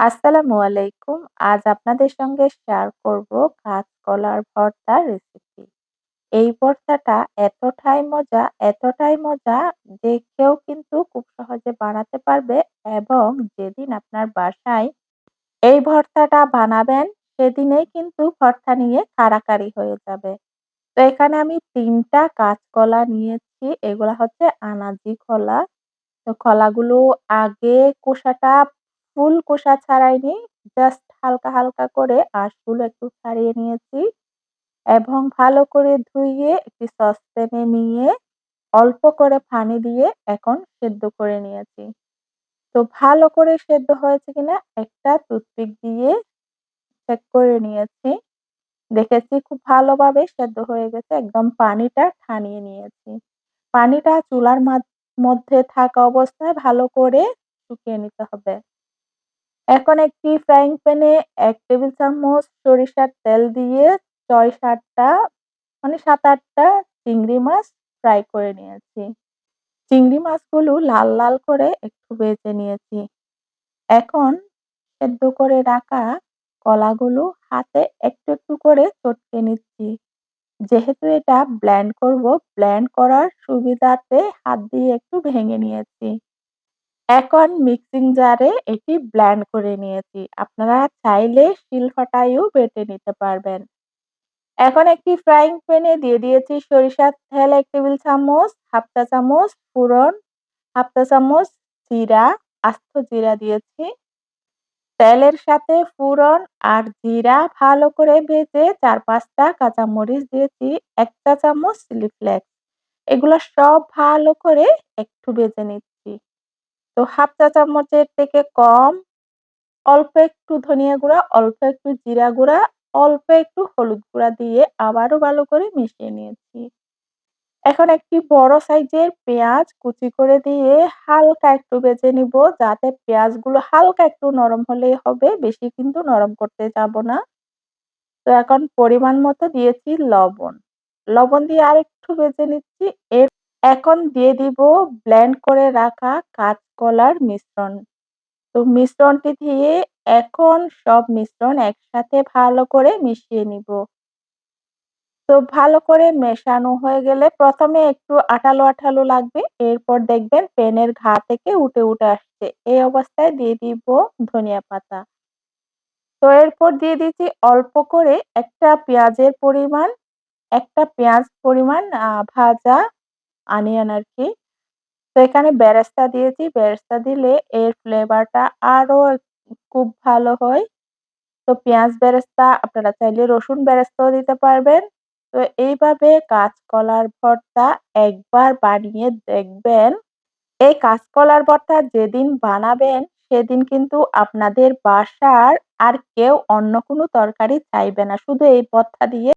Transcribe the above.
আসসালামু আলাইকুম। আজ আপনাদের সঙ্গে শেয়ার করব কাঁচকলার ভর্তার রেসিপি। এই ভর্তাটা এতটাই মজা, এতটাই মজা যে কেউ কিন্তু খুব সহজে বানাতে পারবে এবং যেদিন আপনার বাসায় এই ভর্তাটা বানাবেন সেদিনেই কিন্তু ভর্তা নিয়ে কাড়াকাড়ি হয়ে যাবে। তো এখানে আমি ৩ টা কাঁচকলা নিয়েছি। এগুলা হচ্ছে আনাজি কলা। তো কলাগুলো আগে খোসাটা ফুল খোসা ছাড়াইনি। জাস্ট হালকা, হালকা করে আঁশগুলো একটু ছাড়িয়ে নিয়েছি এবং ভালো করে ধুইয়ে একটি সসপ্যানে নিয়ে অল্প করে পানি দিয়ে এখন সেদ্ধ করে নিয়েছি। তো ভালো করে সেদ্ধ হয়েছে কিনা একটা টুথপিক দিয়ে চেক করে নিয়েছি। দেখেছি খুব ভালোভাবে সেদ্ধ হয়ে গেছে। একদম পানিটা ঠানিয়ে নিয়েছি। পানিটা চুলার মাধ মধ্যে থাকা অবস্থায় ভালো করে শুকিয়ে নিতে হবে। এখন একটি ফ্রাইং প্যানে ১ টেবিল চামচ সরিষার তেল দিয়ে ৬-৭ টা মানে ৭-৮ টা চিংড়ি মাছ ফ্রাই করে নিয়েছি। চিংড়ি মাছগুলো লাল, লাল করে একটু ভেজে নিয়েছি। এখন সেদ্ধ করে রাখা কলাগুলো হাতে একটু, একটু করে চটকে নিচ্ছি। যেহেতু এটা ব্লেন্ড করব, ব্লেন্ড করার সুবিধার্থে হাত দিয়ে একটু ভেঙে নিয়েছি। এখন মিক্সিং জারে এটি ব্লেন্ড করে নিয়েছি। আপনারা চাইলে শিলপাটায়ও বেটে নিতে পারবেন। এখন একটি ফ্রাইং প্যানে দিয়ে দিয়েছি সরিষার তেল ১ টেবিল চামচ, হাফ চা চামচ ফোড়ন, হাফ চা চামচ জিরা, আস্ত জিরা দিয়েছি। তেলের সাথে ফোড়ন আর জিরা ভালো করে ভেজে ৪-৫ টা কাঁচামরিচ দিয়েছি, ১ চা চামচ চিলি ফ্লেক্স। এগুলো সব ভালো করে একটু ভেজে নিচ্ছি। তো হাফ চা চামচের থেকে কম অল্প একটু ধনিয়া গুঁড়া, অল্প একটু জিরা গুঁড়া, অল্প একটু হলুদ গুঁড়া দিয়ে আবারও ভালো করে মিশিয়ে নিয়েছি। এখন একটি বড় সাইজের পেঁয়াজ কুচি করে দিয়ে হালকা একটু ভেজে নিব যাতে পেঁয়াজগুলো হালকা একটু নরম হলেই হবে, বেশি কিন্তু নরম করতে যাব না। তো এখন পরিমাণ মতো দিয়েছি লবণ। লবণ দিয়ে আরেকটু ভেজে নিচ্ছি। এর এখন দিয়ে দিব ব্লেন্ড করে রাখা কাঁচকলার মিশ্রণ। তো মিশ্রণটি দিয়ে এখন সব মিশ্রণ একসাথে ভালো করে মিশিয়ে নিব। তো ভালো করে মেশানো হয়ে গেলে প্রথমে একটু আঠালো, আঠালো লাগবে। এরপর দেখবেন প্যানের ঘা থেকে উঠে, উঠে আসছে। এই অবস্থায় দিয়ে দিব ধনিয়া পাতা। তো এরপর দিয়ে দিচ্ছি অল্প করে একটা পেঁয়াজের পরিমাণ, একটা পেঁয়াজ পরিমাণ আ ভাজা অনিয়ন আরকি। তো এখানে বেরেস্তা দিয়েছি। বেরেস্তা দিলে এর ফ্লেভারটা আরও খুব ভালো হয়। তো পেঁয়াজ বেরেস্তা, আপনারা চাইলে রসুন বেরেস্তাও দিতে পারবেন। তো এইভাবে কাঁচকলার ভর্তা একবার বানিয়ে দেখবেন। এই কাঁচকলার ভর্তা যেদিন বানাবেন, সেদিন কিন্তু আপনাদের বাসার আর কেউ অন্য কোনো তরকারি চাইবে না। শুধু এই ভর্তা দিয়ে